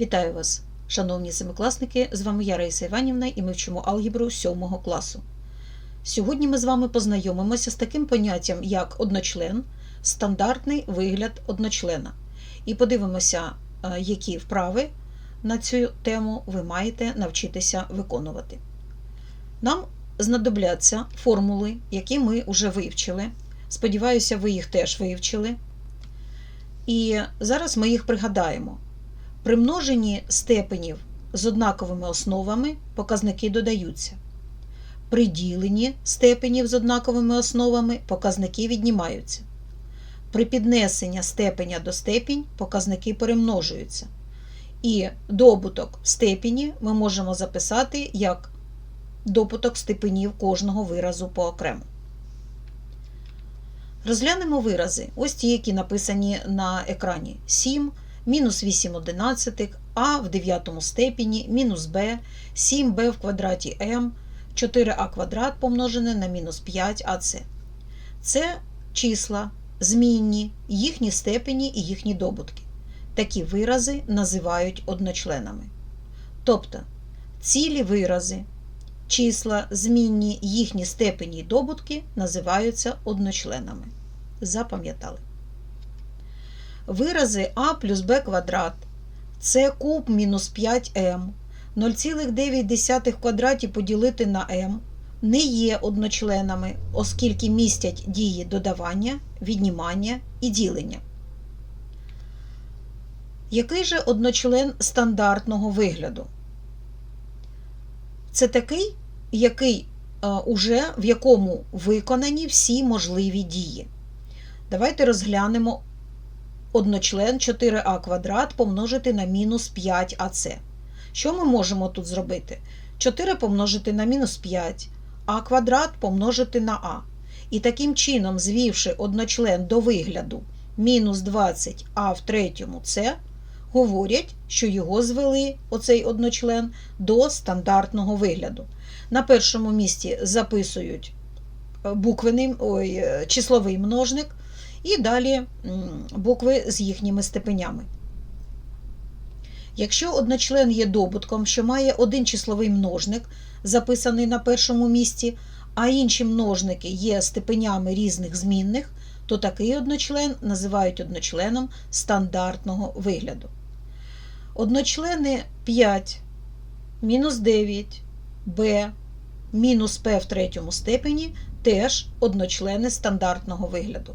Вітаю вас, шановні семикласники! З вами я Раїса Іванівна і ми вчимо алгебру 7 класу. Сьогодні ми з вами познайомимося з таким поняттям, як одночлен, стандартний вигляд одночлена. І подивимося, е, які вправи на цю тему ви маєте навчитися виконувати. Нам знадобляться формули, які ми вже вивчили. Сподіваюся, ви їх теж вивчили. І зараз ми їх пригадаємо. При множенні степенів з однаковими основами показники додаються. При діленні степенів з однаковими основами показники віднімаються. При піднесенні степеня до степінь показники перемножуються. І добуток степені ми можемо записати як добуток степенів кожного виразу поокремо. Розглянемо вирази, ось ті, які написані на екрані: 7, мінус 8 одинадцятих, а в дев'ятому степені, мінус b, 7b в квадраті m, 4а квадрат помножене на мінус 5ac. Це числа, змінні, їхні степені і їхні добутки. Такі вирази називають одночленами. Тобто цілі вирази, числа, змінні, їхні степені і добутки називаються одночленами. Запам'ятали. Вирази а плюс б квадрат, це куб мінус 5м, 0,9 в квадраті поділити на m не є одночленами, оскільки містять дії додавання, віднімання і ділення. Який же одночлен стандартного вигляду? Це такий, який е, уже в якому виконані всі можливі дії. Давайте розглянемо одночлен 4а квадрат помножити на мінус 5ac. Що ми можемо тут зробити? 4 помножити на мінус 5, а квадрат помножити на а. І таким чином, звівши одночлен до вигляду мінус 20а в третьому це, говорять, що його звели, оцей одночлен, до стандартного вигляду. На першому місці записують буквений, ой, числовий множник, і далі букви з їхніми степенями. Якщо одночлен є добутком, що має один числовий множник, записаний на першому місці, а інші множники є степенями різних змінних, то такий одночлен називають одночленом стандартного вигляду. Одночлени 5, мінус 9, b, мінус p в третьому степені теж одночлени стандартного вигляду.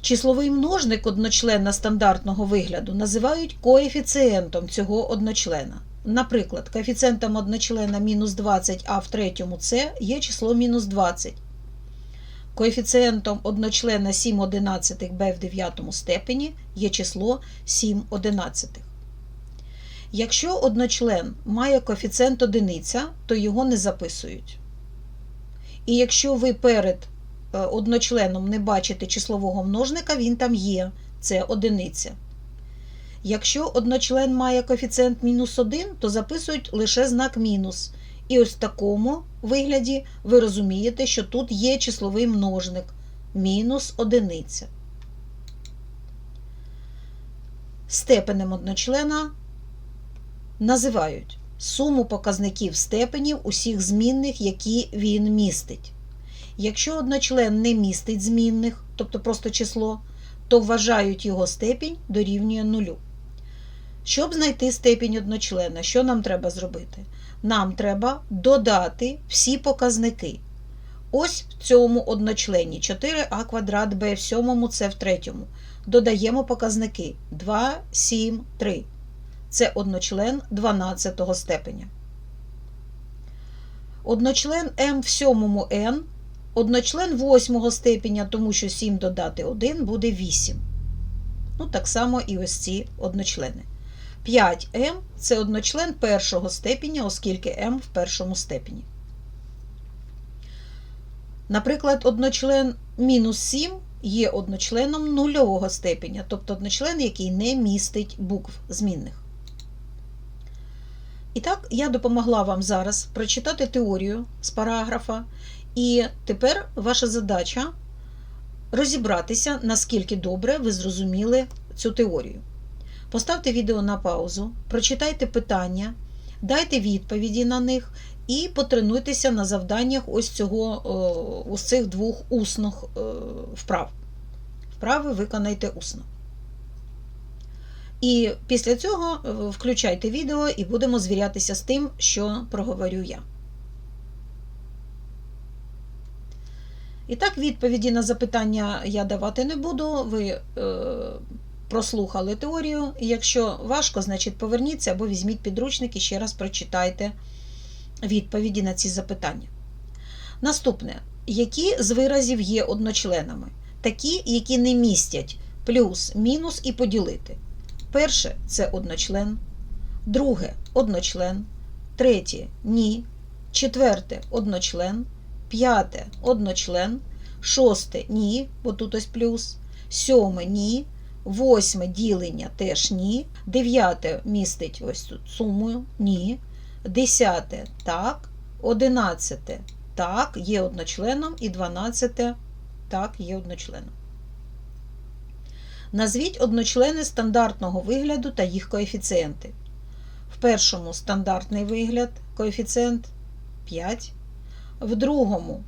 Числовий множник одночлена стандартного вигляду називають коефіцієнтом цього одночлена. Наприклад, коефіцієнтом одночлена мінус 20а в третьому це є число мінус 20. Коефіцієнтом одночлена 7 одинадцятих b в дев'ятому степені є число 7 одинадцятих. Якщо одночлен має коефіцієнт одиниця, то його не записують. І якщо ви перед одночленом не бачите числового множника, він там є, це одиниця. Якщо одночлен має коефіцієнт мінус 1, то записують лише знак мінус. І ось в такому вигляді ви розумієте, що тут є числовий множник мінус одиниця. Степенем одночлена називають суму показників степенів усіх змінних, які він містить. Якщо одночлен не містить змінних, тобто просто число, то вважають його степінь дорівнює нулю. Щоб знайти степінь одночлена, що нам треба зробити? Нам треба додати всі показники. Ось в цьому одночлені 4а квадрат b в сьомому це в третьому. Додаємо показники 2, 7, 3. Це одночлен 12 степеня. Одночлен m в сьомому n Одночлен восьмого степеня, тому що 7 додати 1 буде 8. Ну, так само і ось ці одночлени. 5m це одночлен першого степеня, оскільки m в першому степені. Наприклад, одночлен мінус 7 є одночленом нульового степеня, тобто одночлен, який не містить букв змінних. І так, я допомогла вам зараз прочитати теорію з параграфа. І тепер ваша задача розібратися, наскільки добре ви зрозуміли цю теорію. Поставте відео на паузу, прочитайте питання, дайте відповіді на них і потренуйтеся на завданнях ось цього, ось цих двох усних е, вправ. Вправи виконайте усно. І після цього е, включайте відео і будемо звірятися з тим, що проговорю я. І так, відповіді на запитання я давати не буду. Ви е, прослухали теорію. Якщо важко, значить поверніться або візьміть підручник і ще раз прочитайте відповіді на ці запитання. Наступне. Які з виразів є одночленами? Такі, які не містять плюс, мінус і поділити. Перше це одночлен, друге одночлен, третє ні, четверте одночлен, п'яте одночлен, шосте ні, бо тут ось плюс, сьоме ні, восьме ділення теж ні, дев'яте містить ось тут суму ні, десяте так, одинадцяте так, є одночленом, і дванадцяте так, є одночленом. Назвіть одночлени стандартного вигляду та їх коефіцієнти. В першому стандартний вигляд, коефіцієнт 5. В другому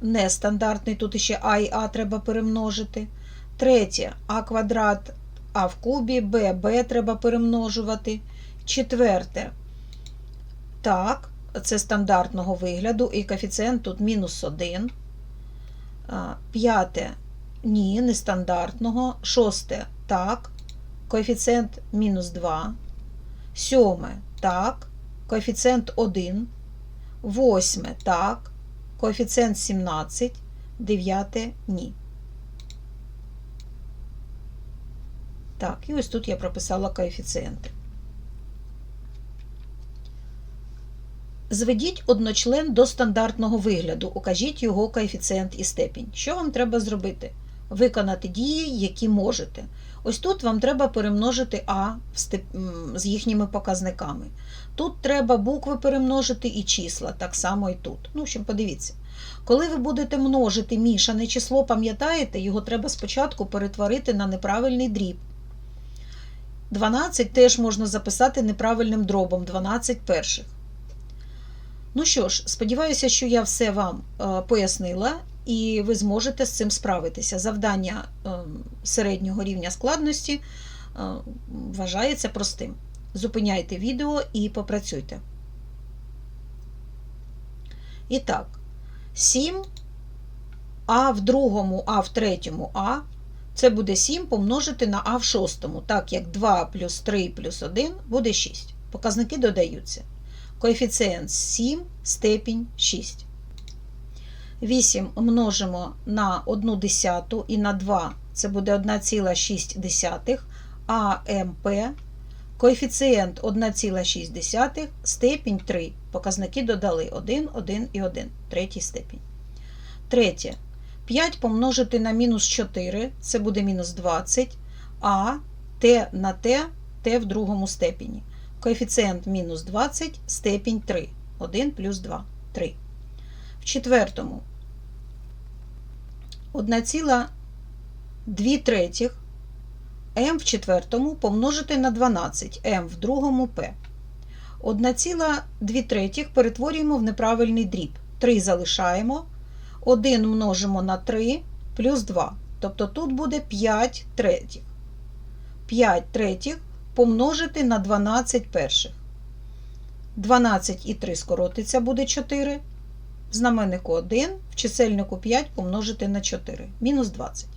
нестандартний, тут ще А і А треба перемножити. Третє А квадрат А в кубі, Б, Б треба перемножувати. Четверте. Так, це стандартного вигляду, і коефіцієнт тут мінус 1. П'яте ні, нестандартного. Шосте так. Коефіцієнт мінус 2. Сьоме так. Коефіцієнт 1. Восьме так. Коефіцієнт 17. Дев'яте ні. Так, і ось тут я прописала коефіцієнти. Зведіть одночлен до стандартного вигляду, укажіть його коефіцієнт і степінь. Що вам треба зробити? Виконати дії, які можете. Ось тут вам треба перемножити А з їхніми показниками. Тут треба букви перемножити і числа, так само і тут. Ну, в подивіться. Коли ви будете множити мішане число, пам'ятаєте, його треба спочатку перетворити на неправильний дріб. 12 теж можна записати неправильним дробом 12 перших. Ну що ж, сподіваюся, що я все вам е, пояснила, і ви зможете з цим справитися. Завдання е, середнього рівня складності е, вважається простим. Зупиняйте відео і попрацюйте. І так, 7 А в другому, А в третьому А. Це буде 7 помножити на А в шостому, так як 2 плюс 3 плюс 1 буде 6. Показники додаються. Коефіцієнт 7, степінь 6. 8 множимо на 1 десяту і на 2 це буде 1,6 АМП. Коефіцієнт 1,6, степінь 3. Показники додали 1, 1 і 1, третій степінь. Третє. 5 помножити на мінус 4, це буде мінус 20, а Т на Т, Т в другому степені. Коефіцієнт мінус 20, степінь 3. 1 плюс 2 3. Четвертому 1,2 третіх М в четвертому помножити на 12, М в другому П. 1,2 третіх перетворюємо в неправильний дріб. 3 залишаємо. 1 множимо на 3 плюс 2. Тобто тут буде 5 третіх. 5 третіх помножити на 12 перших. 12 і 3 скоротиться буде 4. В знаменнику 1, в чисельнику 5 помножити на 4. Мінус 20.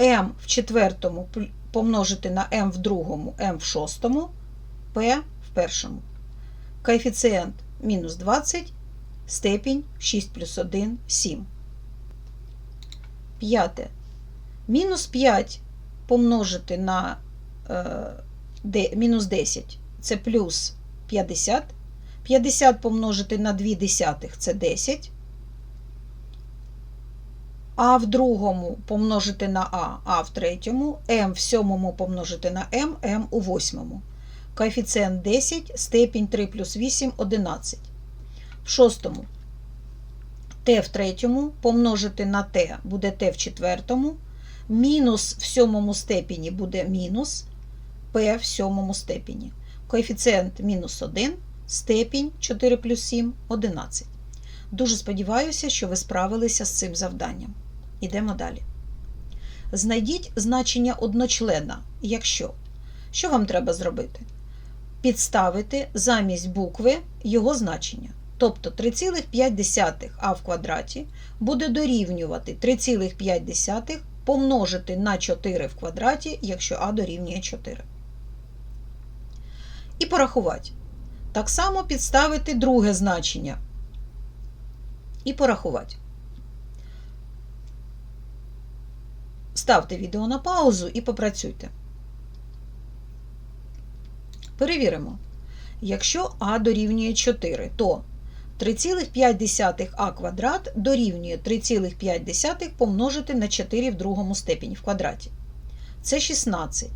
М в четвертому помножити на М в другому, М в шостому, П в першому. Коефіцієнт мінус 20, степінь 6 плюс 1 7. П'яте. Мінус 5 помножити на е, мінус 10 це плюс 50. 50 помножити на 2 десятих це 10. А в другому помножити на А, А в третьому, М в сьомому помножити на М, М у восьмому. Коефіцієнт 10, степінь 3 плюс 8 11. В шостому Т в третьому помножити на Т буде Т в четвертому. Мінус в сьомому степені буде мінус. p в сьомому степені. Коефіцієнт мінус 1, степінь 4 плюс 7 11. Дуже сподіваюся, що ви справилися з цим завданням. Ідемо далі. Знайдіть значення одночлена, якщо. Що вам треба зробити? Підставити замість букви його значення. Тобто 3,5 а в квадраті буде дорівнювати 3,5 помножити на 4 в квадраті, якщо а дорівнює 4. І порахувати. Так само підставити друге значення. І порахувати. Ставте відео на паузу і попрацюйте. Перевіримо. Якщо а дорівнює 4, то 3,5а квадрат дорівнює 3,5 помножити на 4 в другому степені в квадраті. Це 16.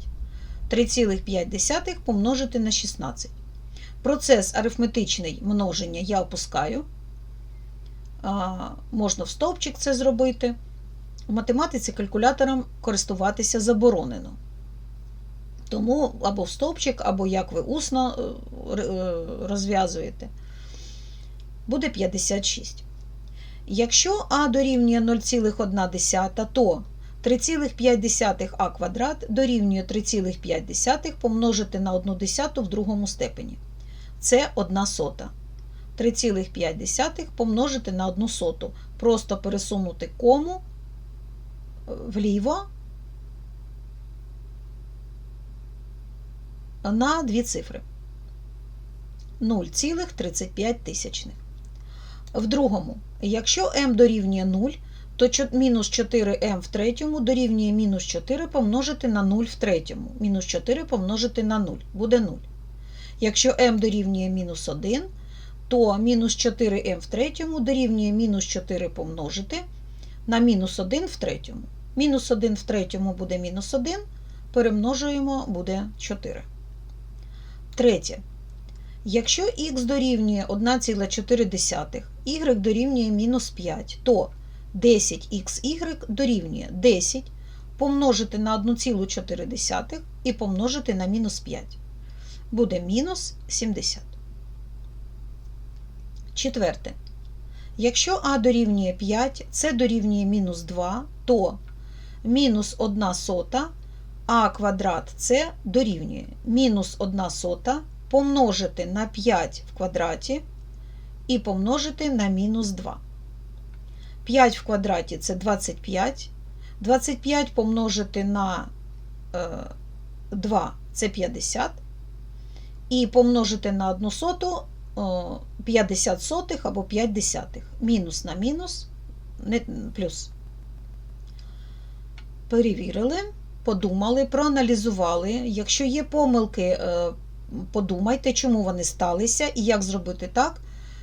3,5 помножити на 16. Процес арифметичний множення я опускаю. Можна в стовпчик це зробити. У математиці калькулятором користуватися заборонено. Тому або в стовпчик, або як ви усно розв'язуєте, буде 56. Якщо а дорівнює 0,1, то 3,5а квадрат дорівнює 3,5 помножити на 1 десяту в другому степені. Це 1 сота. 3,5 помножити на 1 соту. Просто пересунути кому вліво на дві цифри 0,35 тисячних. В другому, якщо m дорівнює 0, то мінус 4m в третьому дорівнює мінус 4 помножити на 0 в третьому. Мінус 4 помножити на 0 буде 0. Якщо m дорівнює мінус 1, то мінус 4m в третьому дорівнює мінус 4 помножити на мінус 1 в третьому. Мінус 1 в третьому буде мінус 1, перемножуємо буде 4. Третє. Якщо х дорівнює 1,4, y дорівнює мінус 5, то 10xy дорівнює 10 помножити на 1,4 і помножити на мінус 5. Буде мінус 70. Четверте. Якщо а дорівнює 5, це дорівнює мінус 2, то мінус 1 сота а квадрат це дорівнює мінус 1 сота помножити на 5 в квадраті і помножити на мінус 2. 5 в квадраті це 25. 25 помножити на 2 це 50. І помножити на 1 соту 50 сотих або 5 десятих. Мінус на мінус, не плюс. Перевірили, подумали, проаналізували. Якщо є помилки, подумайте, чому вони сталися і як зробити так,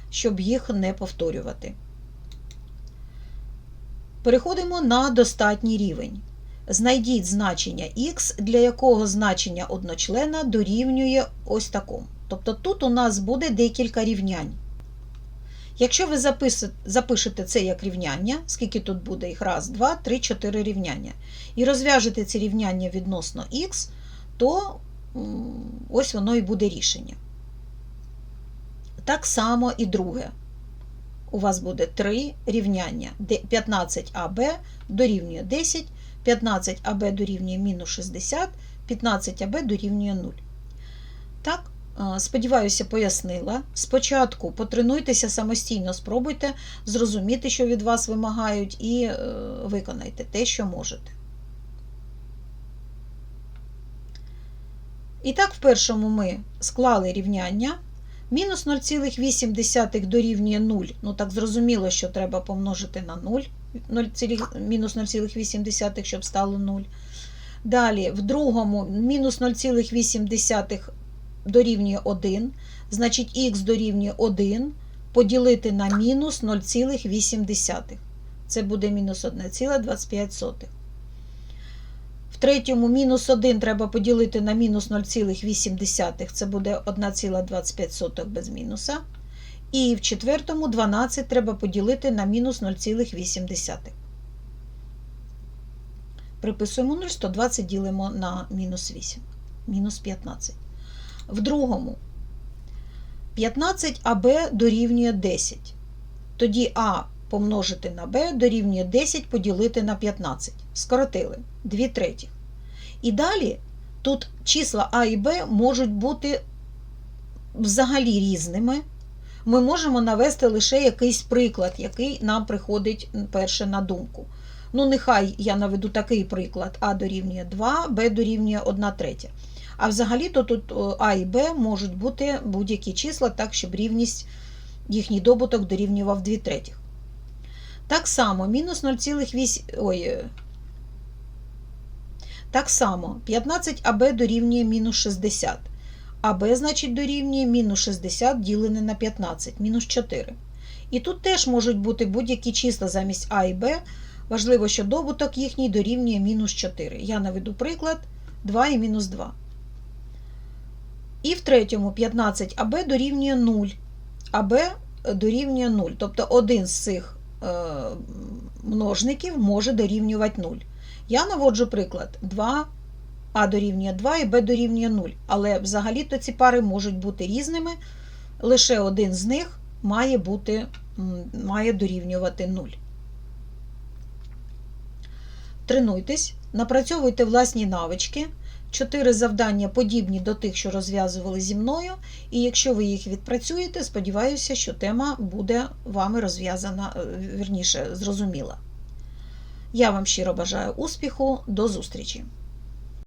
щоб їх не повторювати. Переходимо на достатній рівень. Знайдіть значення х, для якого значення одночлена дорівнює ось такому. Тобто тут у нас буде декілька рівнянь. Якщо ви запишете це як рівняння, скільки тут буде їх? Раз, два, три, чотири рівняння, і розв'яжете ці рівняння відносно х, то ось воно і буде рішення. Так само і друге. У вас буде три рівняння. 15аб дорівнює 10, 15аб дорівнює мінус 60, 15аб дорівнює 0. Так, сподіваюся, пояснила. Спочатку потренуйтеся самостійно, спробуйте зрозуміти, що від вас вимагають, і е, виконайте те, що можете. І так, в першому ми склали рівняння. Мінус 0,8 дорівнює 0. Ну, так зрозуміло, що треба помножити на 0, 0 мінус 0,8, щоб стало 0. Далі, в другому мінус 0,8 дорівнює 1, значить х дорівнює 1 поділити на мінус 0,8. Це буде мінус 1,25. Третьому мінус 1 треба поділити на мінус 0,8, це буде 1,25 без мінуса. І в четвертому 12 треба поділити на мінус 0,8. Приписуємо 0, 120 ділимо на мінус 8. мінус 15. В другому 15АБ дорівнює 10. Тоді А помножити на Б дорівнює 10 поділити на 15. Скоротили 2 третіх. І далі тут числа А і Б можуть бути взагалі різними. Ми можемо навести лише якийсь приклад, який нам приходить перше на думку. Ну, нехай я наведу такий приклад: А дорівнює 2, Б дорівнює 1 третя. А взагалі-то тут А і Б можуть бути будь-які числа, так, щоб рівність, їхній добуток дорівнював 2 третіх. Так само, мінус 0,8. Ой. Е, Так само, 15АБ дорівнює мінус 60. АБ, значить, дорівнює мінус 60 ділене на 15, мінус 4. І тут теж можуть бути будь-які числа замість А і Б. Важливо, що добуток їхній дорівнює мінус 4. Я наведу приклад 2 і мінус 2. І в третьому 15 АБ дорівнює 0. АБ дорівнює 0. Тобто один з цих е, множників може дорівнювати 0. Я наводжу приклад 2 А дорівнює 2 і Б дорівнює 0. Але взагалі-то ці пари можуть бути різними. Лише один з них має, бути, має дорівнювати 0. Тренуйтесь, напрацьовуйте власні навички. Чотири завдання подібні до тих, що розв'язували зі мною. І якщо ви їх відпрацюєте, сподіваюся, що тема буде вами розв'язана, е, вірніше, зрозуміла. Я вам щиро бажаю успіху, до зустрічі!